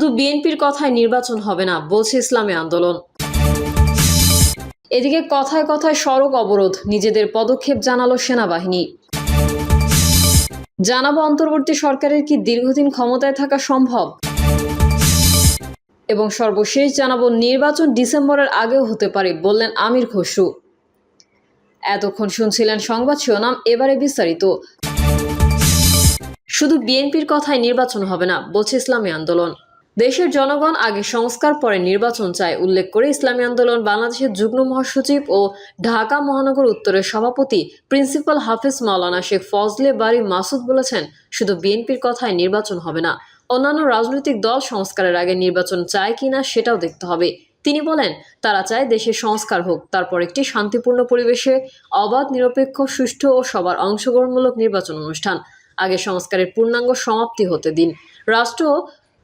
শুধু বিএনপির কথায় নির্বাচন হবে না, বলছে ইসলামী আন্দোলন। এদিকে কথায় কথায় সড়ক অবরোধ, নিজেদের পদক্ষেপ জানালো সেনাবাহিনী। জানাব অন্তর্বর্তী সরকারের কি দীর্ঘদিন ক্ষমতায় থাকা সম্ভব? এবং সর্বশেষ জানাব, নির্বাচন ডিসেম্বরের আগেও হতে পারে, বললেন আমির খসরু। এতক্ষণ শুনছিলেন সংবাদ শিরোনাম, এবারে বিস্তারিত। শুধু বিএনপির কথায় নির্বাচন হবে না, বলছে ইসলামী আন্দোলন। দেশের জনগণ আগে সংস্কার, পরে নির্বাচন চায়, উল্লেখ করে ইসলামী আন্দোলন, বাংলাদেশের যুগ্ম মহাসচিব ও ঢাকা মহানগর উত্তরের সভাপতি প্রিন্সিপাল হাফিজ মাওলানা শেখ ফজলে বাড়ি মাসুদ বলেছেন, শুধু বিএনপির কথায় নির্বাচন হবে না, অন্যান্য রাজনৈতিক দল সংস্কারের আগে নির্বাচন চায় কিনা সেটাও দেখতে হবে। তিনি বলেন, তারা চায় দেশের সংস্কার হোক, তারপর একটি শান্তিপূর্ণ পরিবেশে অবাধ, নিরপেক্ষ, সুষ্ঠু ও সবার অংশগ্রহণমূলক নির্বাচন অনুষ্ঠান, আগে সংস্কারের পূর্ণাঙ্গ সমাপ্তি হতে দিন। রাষ্ট্র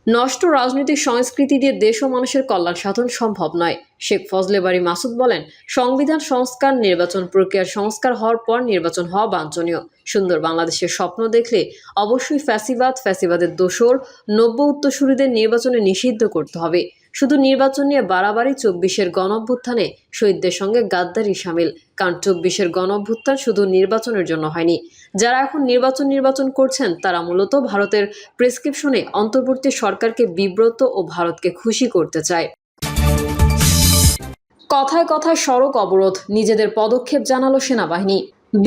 নষ্ট রাজনৈতিক সংস্কৃতি দিয়ে দেশ ও মানুষের কল্যাণ সাধন সম্ভব নয়। শেখ ফজলে বাড়ি মাসুদ বলেন, সংবিধান সংস্কার নির্বাচন প্রক্রিয়ার সংস্কার হওয়ার পর নির্বাচন হওয়া বাঞ্ছনীয়। সুন্দর বাংলাদেশের স্বপ্ন দেখলে অবশ্যই ফ্যাসিবাদ, ফ্যাসিবাদের দোষর নব্য উত্তরসূরিদের নির্বাচনে নিষিদ্ধ করতে হবে। শুধু নির্বাচন নিয়ে বাড়াবাড়ি চব্বিশের গণঅভ্যুত্থানে শহীদদের সঙ্গে গাদ্দারি সামিল। কারণ চব্বিশের গণঅভ্যুত্থান শুধু নির্বাচনের জন্য হয়নি। যারা এখন নির্বাচন নির্বাচন করছেন, তারা মূলত ভারতের প্রেসক্রিপশনে অন্তর্বর্তী সরকারকে বিব্রত ও ভারতকে খুশি করতে চায়। কথায় কথায় সড়ক অবরোধ, নিজেদের পদক্ষেপ জানালো সেনাবাহিনী।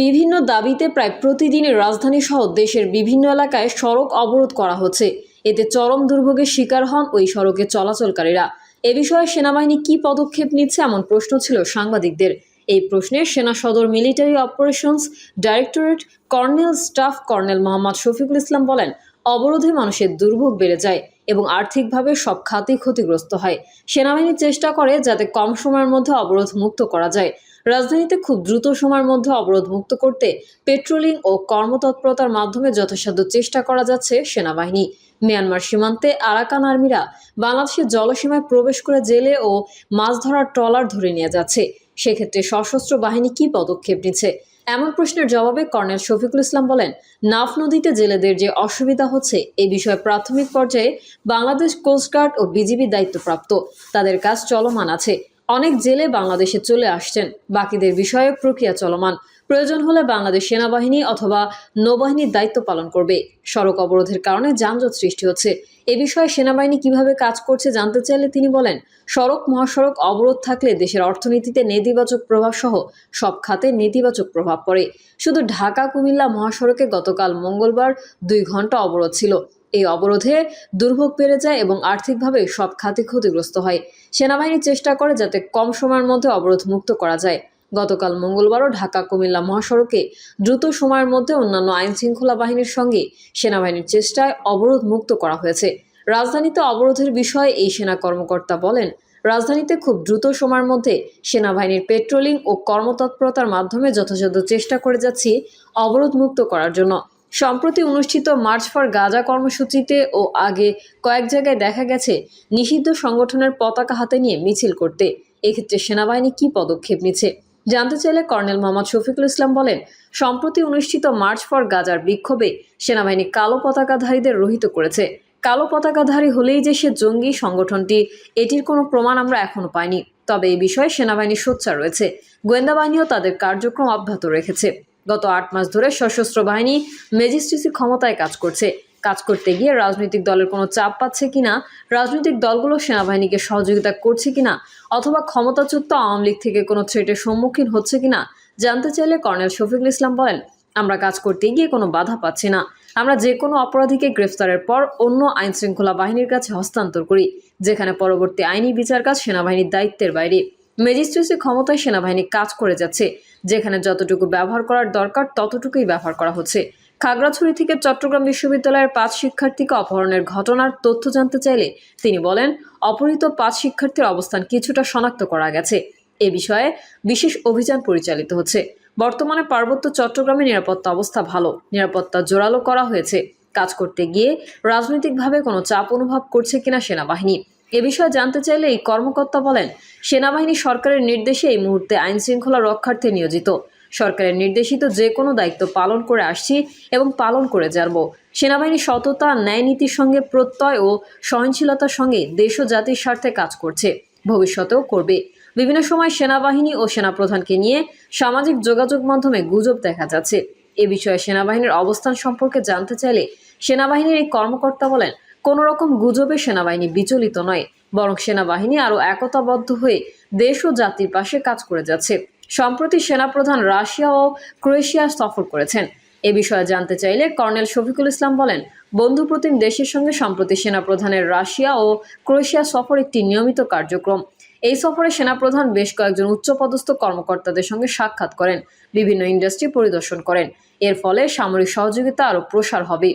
বিভিন্ন দাবিতে প্রায় প্রতিদিনই রাজধানী সহ দেশের বিভিন্ন এলাকায় সড়ক অবরোধ করা হচ্ছে। এতে চরম দুর্ভোগের শিকার হন ওই সড়কে চলাচলকারীরা। এ বিষয়ে সেনাবাহিনী কি পদক্ষেপ নিচ্ছে এমন প্রশ্ন ছিল সাংবাদিকদের। এই প্রশ্নে সেনা সদর military operations directorate colonel staff colonel Mohammad Shafiqul Islam বলেন, অবরোধে মানুষের দুর্ভোগ বেড়ে যায় এবং আর্থিকভাবে সব খাতেই ক্ষতিগ্রস্ত হয়। সেনাবাহিনী চেষ্টা করে যাতে কম সময়ের মধ্যে অবরোধ মুক্ত করা যায়। রাজধানীতে খুব দ্রুত সময়ের মধ্যে অবরোধ মুক্ত করতে পেট্রোলিং ও কর্মতৎপরতার মাধ্যমে যথাসাধ্য চেষ্টা করা যাচ্ছে সেনাবাহিনী। মিয়ানমার সীমান্তে আরাকান আর্মিরা বাংলাদেশের জলসীমায় প্রবেশ করে জেলে ও মাছ ধরার ট্রলার ধরে নিয়ে যাচ্ছে। সেক্ষেত্রে সশস্ত্র বাহিনী কী পদক্ষেপ নিচ্ছে? এমন প্রশ্নের জবাবে কর্নেল শফিকুল ইসলাম বলেন, নাফ নদীতে জেলেদের যে অসুবিধা হচ্ছে এই বিষয়ে প্রাথমিক পর্যায়ে বাংলাদেশ কোস্টগার্ড ও বিজিবি দায়িত্বপ্রাপ্ত। তাদের কাজ চলমান আছে। অনেক জেলে বাংলাদেশে চলে আসছেন। বাকিদের বিষয়ে প্রক্রিয়া চলমান। প্রয়োজন হলে বাংলাদেশ সেনাবাহিনী অথবা নৌবাহিনীর দায়িত্ব পালন করবে। সড়ক অবরোধের কারণে যানজট সৃষ্টি হচ্ছে। এ বিষয়ে সেনাবাহিনী কীভাবে কাজ করছে জানতে চাইলে তিনি বলেন, সড়ক, মহাসড়ক অবরোধ থাকলে দেশের অর্থনীতিতে নেতিবাচক প্রভাব সহ সব খাতে নেতিবাচক প্রভাব পড়ে। শুধু ঢাকা, কুমিল্লা মহাসড়কে গতকাল মঙ্গলবার দুই ঘণ্টা অবরোধ ছিল। এই অবরোধে দুর্ভোগ বেড়ে যায় এবং আর্থিকভাবে সব খাতে ক্ষতিগ্রস্ত হয়। সেনাবাহিনী চেষ্টা করে যাতে কম সময়ের মধ্যে অবরোধ মুক্ত করা যায়। গতকাল মঙ্গলবারও ঢাকা কুমিল্লা মহাসড়কে দ্রুত সময়ের মধ্যে অন্যান্য আইন শৃঙ্খলা বাহিনীর সঙ্গে সেনাবাহিনীর চেষ্টায় অবরোধ মুক্ত করা হয়েছে। রাজধানীতে অবরোধের বিষয়ে এই সেনা কর্মকর্তা বলেন, রাজধানীতে খুব দ্রুত সময়ের মধ্যে সেনাবাহিনীর পেট্রোলিং ও কর্মতৎপরতার মাধ্যমে যথাযথ চেষ্টা করে যাচ্ছি অবরোধ মুক্ত করার জন্য। সম্প্রতি অনুষ্ঠিত মার্চ ফর গাজা কর্মসূচিতে ও আগে কয়েক জায়গায় দেখা গেছে নিষিদ্ধ সংগঠনের পতাকা হাতে নিয়ে মিছিল করতে। এক্ষেত্রে সেনাবাহিনী কী পদক্ষেপ নিচ্ছে? জানতে চাইলে কর্নেল মোহাম্মদ শফিকুল ইসলাম বলেন, সম্প্রতি অনুষ্ঠিত মার্চ ফর গাজার বিক্ষোভে সেনাবাহিনী কালো পতাকাধারীদের রহিত করেছে। কালো পতাকাধারী হলেই যে সে জঙ্গি সংগঠনটি, এটির কোনো প্রমাণ আমরা এখনও পাইনি। তবে এই বিষয়ে সেনাবাহিনী সোচ্চার রয়েছে। গোয়েন্দা বাহিনীও তাদের কার্যক্রম অব্যাহত রেখেছে। গত আট মাস ধরে সশস্ত্র বাহিনী ম্যাজিস্ট্রেসি ক্ষমতায় কাজ করছে। কাজ করতে গিয়ে রাজনৈতিক দলের কোনো চাপ পাচ্ছে কিনা, রাজনৈতিক দলগুলো সেনাবাহিনীকে সহযোগিতা করছে কিনা, অথবা ক্ষমতাচ্যুত আওয়ামী লীগ থেকে কোনো থ্রেটের সম্মুখীন হচ্ছে কিনা, জানতে চাইলে কর্নেল শফিকুল ইসলাম বলেন, আমরা কাজ করতে গিয়ে কোনো বাধা পাচ্ছি না। আমরা যে কোনো অপরাধীকে গ্রেফতারের পর অন্য আইন শৃঙ্খলা বাহিনীর কাছে হস্তান্তর করি, যেখানে পরবর্তী আইনি বিচার কাজ সেনাবাহিনীর দায়িত্বের বাইরে। ম্যাজিস্ট্রেসি ক্ষমতায় সেনাবাহিনী কাজ করে যাচ্ছে। যেখানে যতটুকু ব্যবহার করার দরকার, ততটুকুই ব্যবহার করা হচ্ছে। খাগড়াছড়ি থেকে চট্টগ্রাম বিশ্ববিদ্যালয়ের পাঁচ শিক্ষার্থীকে অপহরণের ঘটনার তথ্য জানতে চাইলে তিনি বলেন, অপহৃত পাঁচ শিক্ষার্থীর অবস্থান কিছুটা শনাক্ত করা গেছে। এ বিষয়ে বিশেষ অভিযান পরিচালিত হচ্ছে। বর্তমানে পার্বত্য চট্টগ্রামে নিরাপত্তা অবস্থা ভালো। নিরাপত্তা জোরালো করা হয়েছে। কাজ করতে গিয়ে রাজনৈতিকভাবে কোনো চাপ অনুভব করছে কিনা সেনাবাহিনী। এ বিষয়ে জানতে চাইলে এই কর্মকর্তা বলেন, সেনাবাহিনী সরকারের নির্দেশে এই মুহূর্তে আইন শৃঙ্খলা রক্ষার্থে নিয়োজিত। সরকারের নির্দেশিত যে কোনো দায়িত্ব পালন করে আসছি এবং পালন করে যাব। সেনাবাহিনী সততা, ন্যায় নীতির সঙ্গে প্রত্যয় ও সহনশীলতার সঙ্গে দেশ ও জাতির স্বার্থে কাজ করছে, ভবিষ্যতেও করবে। বিভিন্ন সময় সেনাবাহিনী ও সেনাপ্রধানকে নিয়ে সামাজিক যোগাযোগ মাধ্যমে গুজব দেখা যাচ্ছে। এ বিষয়ে সেনাবাহিনীর অবস্থান সম্পর্কে জানতে চাইলে সেনাবাহিনীর এই কর্মকর্তা বলেন কোনো রকম গুজবে সেনাবাহিনী বিচলিত নয়, বরং সেনাবাহিনী আরও একতাবদ্ধ হয়ে দেশ ও জাতির পাশে কাজ করে যাচ্ছে। সম্প্রতি সেনাপ্রধান রাশিয়া ও ক্রোয়েশিয়া সফর করেছেন। এ বিষয়ে জানতে চাইলে কর্নেল শফিকুল ইসলাম বলেন, বন্ধুপ্রতিম দেশের সঙ্গে সম্প্রতি সেনাপ্রধানের রাশিয়া ও ক্রোয়েশিয়া সফর একটি নিয়মিত কার্যক্রম। এই সফরে সেনাপ্রধান বেশ কয়েকজন উচ্চপদস্থ কর্মকর্তাদের সঙ্গে সাক্ষাৎ করেন, বিভিন্ন ইন্ডাস্ট্রি পরিদর্শন করেন। এর ফলে সামরিক সহযোগিতা আরও প্রসার হবে।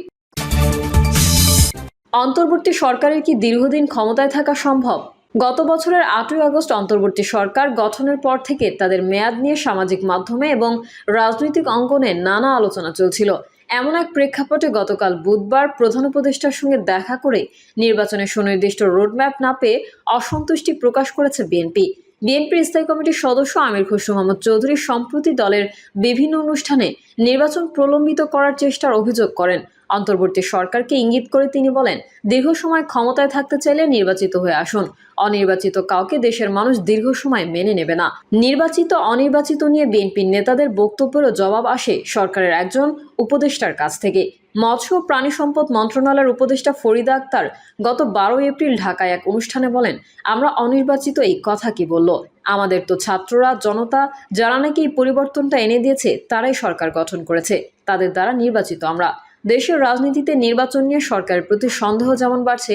অন্তর্বর্তী সরকারের কি দীর্ঘদিন ক্ষমতায় থাকা সম্ভব? গত বছরের আটই আগস্ট অন্তর্বর্তী সরকার গঠনের পর থেকে তাদের মেয়াদ নিয়ে সামাজিক মাধ্যমে এবং রাজনৈতিক অঙ্গনে নানা আলোচনা চলছিল। এমন এক প্রেক্ষাপটে গতকাল বুধবার প্রধান উপদেষ্টার সঙ্গে দেখা করে নির্বাচনের সুনির্দিষ্ট রোডম্যাপ না পেয়ে অসন্তুষ্টি প্রকাশ করেছে বিএনপি। বিএনপির স্থায়ী কমিটির সদস্য আমির খসরু মোহাম্মদ চৌধুরী সম্প্রতি দলের বিভিন্ন অনুষ্ঠানে নির্বাচন প্রলম্বিত করার চেষ্টার অভিযোগ করেন। অন্তর্বর্তী সরকারকে ইঙ্গিত করে তিনি বলেন, দীর্ঘ সময় ক্ষমতায় থাকতে চাইলে নির্বাচিত হয়ে আসুন। অনির্বাচিত কাউকে দেশের মানুষ দীর্ঘ সময় মেনে নেবে না। নির্বাচিত, অনির্বাচিত নিয়ে বিএনপির নেতাদের বক্তব্যেরও জবাব আসে সরকারের একজন উপদেষ্টার কাছ থেকে। মৎস্য ও প্রাণী সম্পদ মন্ত্রণালয়ের উপদেষ্টা ফরিদা আক্তার গত বারোই এপ্রিল ঢাকায় এক অনুষ্ঠানে বলেন, আমরা অনির্বাচিত এই কথা কি বলল? আমাদের তো ছাত্ররা, জনতা, যারা নাকি এই পরিবর্তনটা এনে দিয়েছে, তারাই সরকার গঠন করেছে। তাদের দ্বারা নির্বাচিত আমরা। দেশের রাজনীতিতে নির্বাচন নিয়ে সরকারের প্রতি সন্দেহ যেমন বাড়ছে,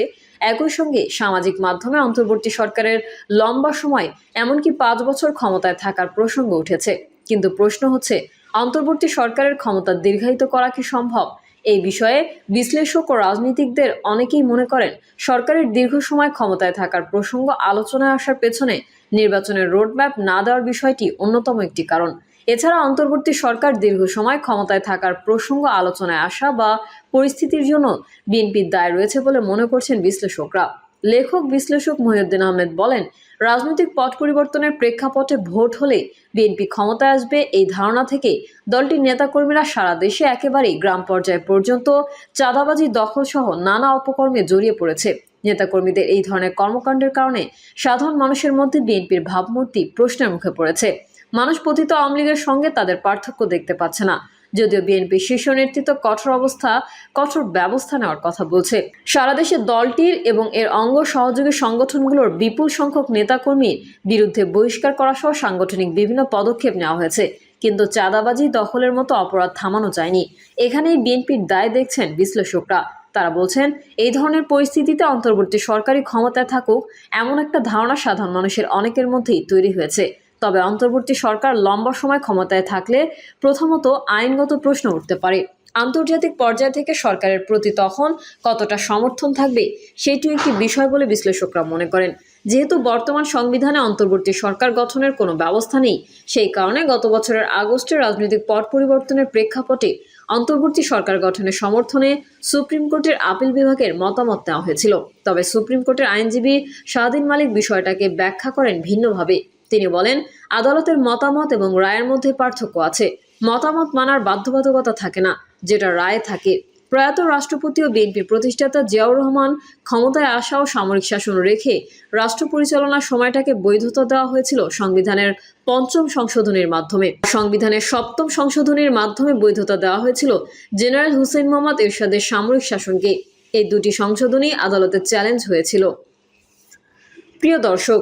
একই সঙ্গে সামাজিক মাধ্যমে অন্তর্বর্তী সরকারের লম্বা সময় এমনকি পাঁচ বছর ক্ষমতায় থাকার প্রসঙ্গ উঠেছে। কিন্তু প্রশ্ন হচ্ছে, অন্তর্বর্তী সরকারের ক্ষমতা দীর্ঘায়িত করা কি সম্ভব? এই বিষয়ে বিশ্লেষক ও রাজনীতিকদের অনেকেই মনে করেন, সরকারের দীর্ঘ সময় ক্ষমতায় থাকার প্রসঙ্গ আলোচনায় আসার পেছনে নির্বাচনের রোডম্যাপ না দেওয়ার বিষয়টি অন্যতম একটি কারণ। এছাড়া অন্তর্বর্তী সরকার দীর্ঘ সময় ক্ষমতায় থাকার প্রসঙ্গ আলোচনায় আসা বা পরিস্থিতির জন্য বিএনপির দায় রয়েছে বলে মনে করছেন বিশ্লেষকরা। লেখক বিশ্লেষক মহিউদ্দিন আহমেদ বলেন, রাজনৈতিক পট পরিবর্তনের প্রেক্ষাপটে ভোট হলে বিএনপি ক্ষমতায় আসবে এই ধারণা থেকে। দলটির নেতাকর্মীরা সারা দেশে একেবারেই গ্রাম পর্যায় পর্যন্ত চাঁদাবাজি, দখলসহ নানা অপকর্মে জড়িয়ে পড়েছে। নেতাকর্মীদের এই ধরনের কর্মকাণ্ডের কারণে সাধারণ মানুষের মধ্যে বিএনপির ভাবমূর্তি প্রশ্নের মুখে পড়েছে। মানুষ পতিত আওয়ামী লীগের সঙ্গে তাদের পার্থক্য দেখতে পাচ্ছে না। যদিও বিএনপির শীর্ষ নেতৃত্ব কঠোর অবস্থা, কঠোর ব্যবস্থা নেওয়ার কথা বলছে। সারা দেশে দলটির এবং এর অঙ্গ সহযোগী সংগঠনগুলোর বিপুল সংখ্যক নেতাকর্মীর বিরুদ্ধে বহিষ্কার করা সহ সাংগঠনিক বিভিন্ন পদক্ষেপ নেওয়া হয়েছে। কিন্তু চাঁদাবাজি দখলের মতো অপরাধ থামানো যায়নি। এখানেই বিএনপির দায় দেখছেন বিশ্লেষকরা। তারা বলছেন, এই ধরনের পরিস্থিতিতে অন্তর্বর্তী সরকারি ক্ষমতায় থাকুক, এমন একটা ধারণা সাধারণ মানুষের অনেকের মধ্যেই তৈরি হয়েছে। তবে অন্তর্বর্তী সরকার লম্বা সময় ক্ষমতায় থাকলে প্রথমত আইনগত প্রশ্ন উঠতে পারে। আন্তর্জাতিক পর্যায় থেকে সরকারের প্রতি তখন কতটা সমর্থন থাকবে সেটি একটি বিষয় বলে বিশ্লেষকরা মনে করেন। যেহেতু বর্তমান সংবিধানে অন্তর্বর্তী সরকার গঠনের কোনো ব্যবস্থা নেই, সেই কারণে গত বছরের আগস্টে রাজনৈতিক পট পরিবর্তনের প্রেক্ষাপটে অন্তর্বর্তী সরকার গঠনের সমর্থনে সুপ্রিম কোর্টের আপিল বিভাগের মতামত নেওয়া হয়েছিল। তবে সুপ্রিম কোর্টের আইনজীবী শাহদিন মালিক বিষয়টাকে ব্যাখ্যা করেন ভিন্নভাবে। তিনি বলেন, আদালতের মতামত এবং রায়ের মধ্যে পার্থক্য আছে। মতামত মানার বাধ্যবাধকতা থাকে না, যেটা রায়ে থাকে। প্রয়াত রাষ্ট্রপতি ও বিএনপির প্রতিষ্ঠাতা জিয়াউর রহমান ক্ষমতায় আসা ও সামরিক শাসন রেখে রাষ্ট্র পরিচালনার সময়টাকে বৈধতা দেওয়া হয়েছিল সংবিধানের পঞ্চম সংশোধনীর মাধ্যমে। সংবিধানের সপ্তম সংশোধনীর মাধ্যমে বৈধতা দেওয়া হয়েছিল জেনারেল হুসেন মোহাম্মদ এরশাদের সামরিক শাসনকে। এই দুটি সংশোধনী আদালতে চ্যালেঞ্জ হয়েছিল। প্রিয় দর্শক